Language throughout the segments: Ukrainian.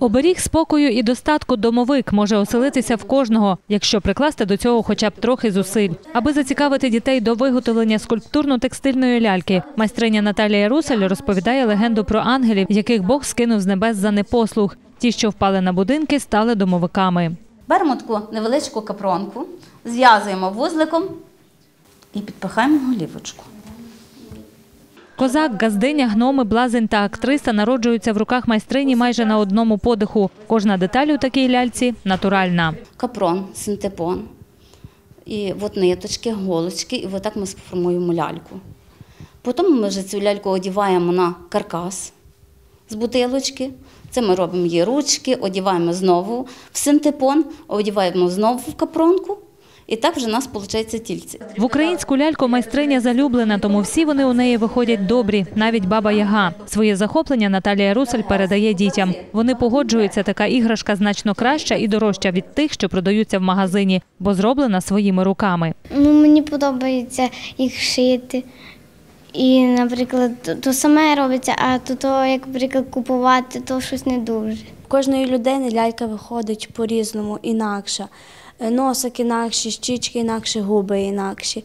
Оберіг спокою і достатку домовик може оселитися в кожного, якщо прикласти до цього хоча б трохи зусиль. Аби зацікавити дітей до виготовлення скульптурно-текстильної ляльки, майстриня Наталія Русель розповідає легенду про ангелів, яких Бог скинув з небес за непослух. Ті, що впали на будинки, стали домовиками. Беремо таку невеличку капронку, зв'язуємо вузликом і підпихаємо голівочку. Козак, газдиня, гноми, блазень та актриса народжуються в руках майстрині майже на одному подиху. Кожна деталь у такій ляльці натуральна. Капрон, синтепон, і от ниточки, голочки, і отак ми сформуємо ляльку. Потім ми вже цю ляльку одіваємо на каркас з бутилочки. Це ми робимо її ручки, одіваємо знову в синтепон, одіваємо знову в капронку. І так вже у нас виходить тільце. В українську ляльку майстриня залюблена, тому всі вони у неї виходять добрі, навіть баба Яга. Своє захоплення Наталія Русель передає дітям. Вони погоджуються, така іграшка значно краща і дорожча від тих, що продаються в магазині, бо зроблена своїми руками. Ну, мені подобається їх шити. І, наприклад, то, то саме робиться, а то, то, як, наприклад, купувати, то щось не дуже. У кожної людини лялька виходить по-різному, інакша. Е, Носик інакші, щічки інакші, губи інакші.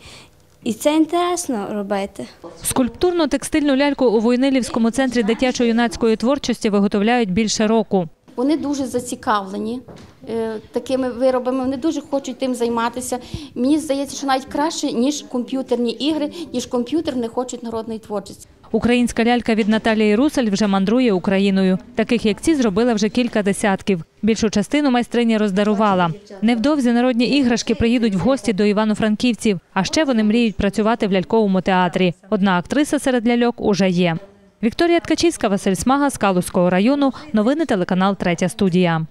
І це інтересно робити. Скульптурно-текстильну ляльку у Войнилівському центрі дитячо-юнацької творчості виготовляють більше року. Вони дуже зацікавлені е, такими виробами, вони дуже хочуть тим займатися. Мені здається, що навіть краще, ніж комп'ютерні ігри, ніж комп'ютер не хочуть народної творчості. Українська лялька від Наталії Русель вже мандрує Україною. Таких як ці зробила вже кілька десятків. Більшу частину майстриня роздарувала. Невдовзі народні іграшки приїдуть в гості до івано-франківців. А ще вони мріють працювати в ляльковому театрі. Одна актриса серед ляльок уже є. Вікторія Ткачівська, Василь Смага з Калузького району. Новини телеканал Третя студія.